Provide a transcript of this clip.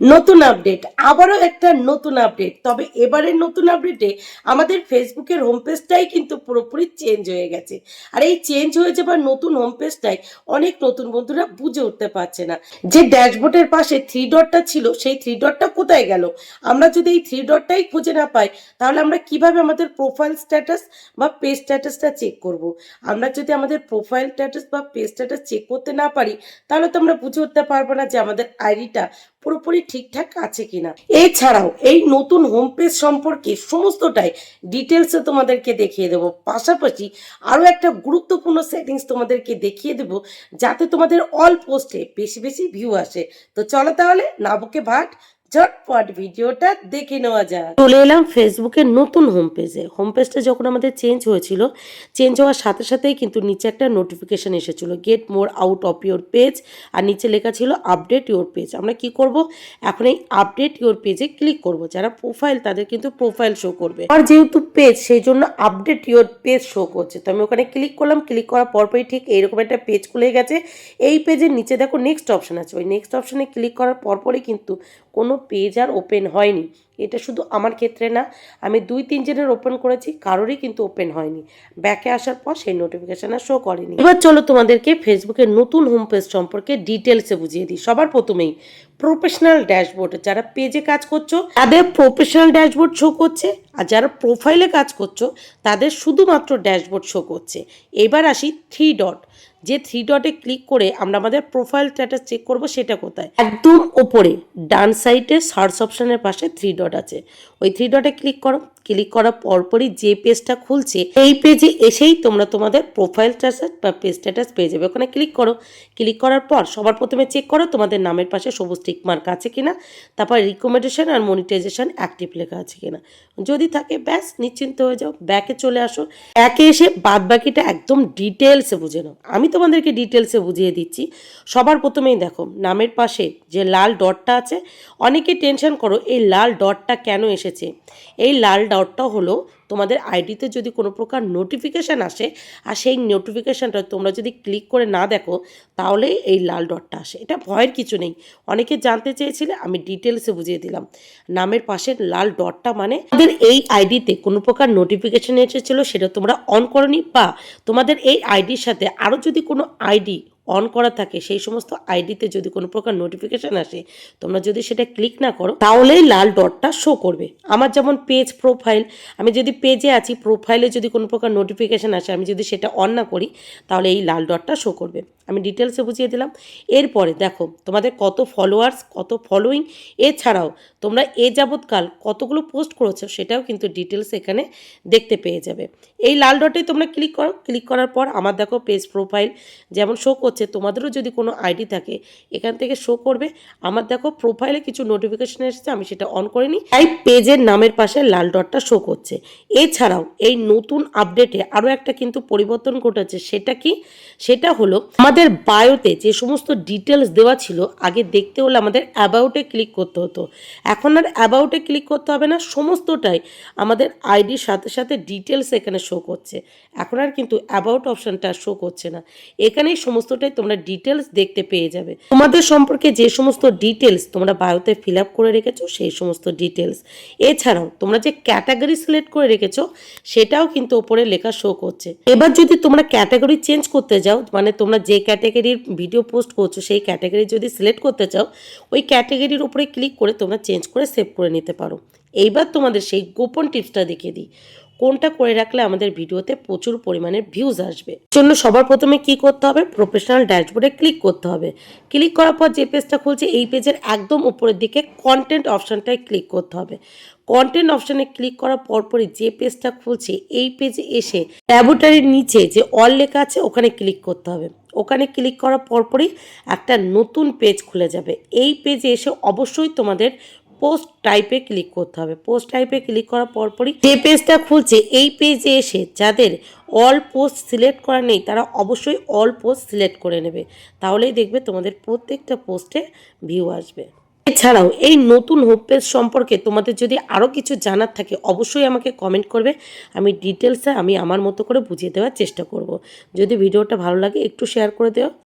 নতুন আপডেট, আবারও একটা নতুন আপডেট। তবে এবারের নতুন আপডেটে আমাদের ফেসবুকের হোম পেজটাই কিন্তু পুরোপুরি চেঞ্জ হয়ে গেছে। আর এই চেঞ্জ হয়ে যাবার নতুন হোম পেজটাই অনেক নতুন বন্ধুরা বুঝে উঠতে পারছে না। যে ড্যাশবোর্ডের পাশে থ্রি ডটটা ছিল, সেই থ্রি ডটটা কোথায় গেল? আমরা যদি এই থ্রি ডটটাই খুঁজে না পাই, তাহলে আমরা কীভাবে আমাদের প্রোফাইল স্ট্যাটাস বা পেজ স্ট্যাটাসটা চেক করব? আমরা যদি আমাদের প্রোফাইল স্ট্যাটাস বা পেজ স্ট্যাটাস চেক করতে না পারি, তাহলে তো আমরা বুঝে উঠতে পারব না যে আমাদের আইডিটা পুরোপুরি ঠিকঠাক আছে কিনা। এছাড়াও এই নতুন হোম পেজ সম্পর্কে সমস্তটাই ডিটেলসে তোমাদেরকে দেখিয়ে দেবো। পাশাপাশি আরও একটা গুরুত্বপূর্ণ সেটিংস তোমাদেরকে দেখিয়ে দেব, যাতে তোমাদের অল পোস্টে বেশি বেশি ভিউ আসে। তো চলো তাহলে, নাবকে ভাট ঝটপট ভিডিওটা দেখে নেওয়া যাক। চলে এলাম ফেসবুকের নতুন হোম পেজে হোম পেজটা যখন আমাদের চেঞ্জ হয়েছিল চেঞ্জ হওয়ার সাথে সাথেই কিন্তু নিচে একটা নোটিফিকেশন এসেছিল get more out of your page আর নিচে লেখা ছিল আপডেট ইউর পেজ আমরা কি করব? এখন এই আপডেট ইউর পেজে ক্লিক করব। যারা প্রোফাইল তাদের কিন্তু প্রোফাইল শো করবে। আর যেহেতু পেজ সেই জন্য আপডেট ইউর পেজ শো করছে। তো আমি ওখানে ক্লিক করলাম। ক্লিক করার পরপরই ঠিক এইরকম একটা পেজ খুলে গেছে। এই পেজের নিচে দেখো নেক্সট অপশন আছে। ওই নেক্সট অপশনে ক্লিক করার পরপরই কিন্তু কোনো পেজ আর ওপেন হয়নি। এটা শুধু আমার ক্ষেত্রে না, আমি দুই তিনজনের ওপেন করেছি, কারোরই কিন্তু ওপেন হয়নি। ব্যাকে আসার পর সেই নোটিফিকেশান আর শো করেনি। এবার চলো তোমাদেরকে ফেসবুকের নতুন হোম পেজ সম্পর্কে ডিটেলসে বুঝিয়ে দিই। সবার প্রথমেই প্রফেশনাল ড্যাশবোর্ড যারা পেজে কাজ করছ, তাদের প্রফেশনাল ড্যাশবোর্ড শো করছে, আর যারা প্রোফাইলে কাজ করছ, তাদের শুধুমাত্র ড্যাশবোর্ড শো করছে। এবার আসি থ্রি ডট যে থ্রি ডটে ক্লিক করে আমরা আমাদের প্রোফাইল স্ট্যাটাস চেক করব সেটা কোথায়? একদম ওপরে, ডান সাইডে সার্চ অপশনের পাশে থ্রি ডট আছে। ওই থ্রি ডটে ক্লিক করো। ক্লিক করার পরপরই যে পেজটা খুলছে, এই পেজে এসেই তোমরা তোমাদের প্রোফাইল স্ট্যাটাস বা পেজ স্ট্যাটাস পেয়ে যাবে। ওখানে ক্লিক করো। ক্লিক করার পর সবার প্রথমে চেক করো তোমাদের নামের পাশে সবুজ টিক মার্ক আছে কিনা, তারপর রিকমেন্ডেশন আর মনিটাইজেশন অ্যাক্টিভ লেখা আছে কিনা। যদি থাকে, ব্যাস, নিশ্চিন্ত হয়ে যাও ব্যাকে চলে আসো। ব্যাকে এসে বাদ বাকিটা একদম ডিটেলসে বুঝে নাও। আমি তোমাদেরকে ডিটেলসে বুঝিয়ে দিচ্ছি। সবার প্রথমেই দেখো, নামের পাশে যে লাল ডটটা আছে, অনেকে টেনশন করো, এই লাল ডটটা কেন এসেছে? এই লাল ডটটা হলো তোমাদের আইডিতে যদি কোনো প্রকার নোটিফিকেশান আসে, আর সেই নোটিফিকেশানটা তোমরা যদি ক্লিক করে না দেখো, তাহলে এই লাল ডটটা আসে। এটা ভয়ের কিছু নেই। অনেকে জানতে চেয়েছিলে, আমি ডিটেলসে বুঝিয়ে দিলাম। নামের পাশে লাল ডটটা মানে তোমাদের এই আইডিতে কোনো প্রকার নোটিফিকেশান এসেছিল, সেটা তোমরা অন করনি, বা তোমাদের এই আইডির সাথে আরও যদি কোনো আইডি অন করা থাকে, সেই সমস্ত আইডিতে যদি কোনো প্রকার নোটিফিকেশান আসে, তোমরা যদি সেটা ক্লিক না করো, তাহলেই লাল ডটটা শো করবে। আমার যেমন পেজ প্রোফাইল আমি যদি পেজে আছি প্রোফাইলে যদি কোনো প্রকার নোটিফিকেশান আসে, আমি যদি সেটা অন না করি, তাহলে এই লাল ডটটা শো করবে। আমি ডিটেলসে বুঝিয়ে দিলাম। এরপরে দেখো, তোমাদের কত ফলোয়ার্স কত ফলোয়িং এছাড়াও তোমরা এ যাবৎকাল কতগুলো পোস্ট করেছ, সেটাও কিন্তু ডিটেলস এখানে দেখতে পেয়ে যাবে। এই লাল ডটে তোমরা ক্লিক করো। ক্লিক করার পর আমার দেখো পেজ প্রোফাইল যেমন শো তোমাদেরও যদি কোনো আইডি থাকে, এখান থেকে শো করবে। আমার দেখো প্রোফাইলে কিছু নোটিফিকেশন এসেছে, আমি সেটা অন করিনি তাই পেজের নামের পাশে লাল ডটটা শো করছে। এছাড়াও এই নতুন আপডেটে আরও একটা কিন্তু পরিবর্তন ঘটেছে, সেটা কি? সেটা হলো আমাদের বায়োতে যে সমস্ত ডিটেলস দেওয়া ছিল, আগে দেখতে হলে আমাদের অ্যাবাউটে ক্লিক করতে হতো। এখন আর অ্যাবাউটে ক্লিক করতে হবে না, সমস্তটাই আমাদের আইডির সাথে সাথে ডিটেলস এখানে শো করছে। এখন আর কিন্তু অ্যাবাউট অপশনটা শো করছে না। এখানেই সমস্তটাই তোমরা ডিটেলস দেখতে পেয়ে যাবে। তোমাদের সম্পর্কে যে সমস্ত ডিটেলস তোমরা বায়োতে ফিল আপ করে রেখেছো, সেই সমস্ত ডিটেলস এছাড়াও, তোমরা যে ক্যাটাগরি সিলেক্ট করে রেখেছো, সেটাও কিন্তু ওপরে লেখা শো করছে। এবার যদি তোমরা ক্যাটাগরি চেঞ্জ করতে যাও মানে তোমরা যে ক্যাটাগরির ভিডিও পোস্ট করছ, সেই ক্যাটাগরি যদি সিলেক্ট করতে চাও, ওই ক্যাটাগরির উপরে ক্লিক করে তোমরা চেঞ্জ করে সেভ করে নিতে পারো। এইবার তোমাদের সেই গোপন টিপসটা দেখিয়ে দিই। কোনটা করে রাখলে আমাদের ভিডিওতে প্রচুর পরিমাণে ভিউজ আসবে? জন্য সবার প্রথমে কি করতে হবে? প্রফেশনাল ড্যাশবোর্ডে ক্লিক করতে হবে। ক্লিক করার পর যে পেজটা খুলছে, এই পেজের একদম উপরের দিকে কন্টেন্ট অপশানটায় ক্লিক করতে হবে। কন্টেন্ট অপশানে ক্লিক করার পরপরই যে পেজটা খুলছে, এই পেজে এসে ট্যাবুটারির নিচে যে অল লেখা আছে, ওখানে ক্লিক করতে হবে। ওখানে ক্লিক করার পরপরই একটা নতুন পেজ খুলে যাবে। এই পেজে এসে অবশ্যই তোমাদের পোস্ট টাইপে ক্লিক করতে হবে। পোস্ট টাইপে ক্লিক করার পরপরই যে পেজটা খুলছে, এই পেজে এসে যাদের অল পোস্ট সিলেক্ট করা নেই, তারা অবশ্যই অল পোস্ট সিলেক্ট করে নেবে। তাহলেই দেখবে তোমাদের প্রত্যেকটা পোস্টে ভিউ আসবে। এছাড়াও এই নতুন হোম পেজ সম্পর্কে তোমাদের যদি আরও কিছু জানার থাকে, অবশ্যই আমাকে কমেন্ট করবে। আমি ডিটেলসে আমি আমার মতো করে বুঝিয়ে দেওয়ার চেষ্টা করব। যদি ভিডিওটা ভালো লাগে, একটু শেয়ার করে দেও।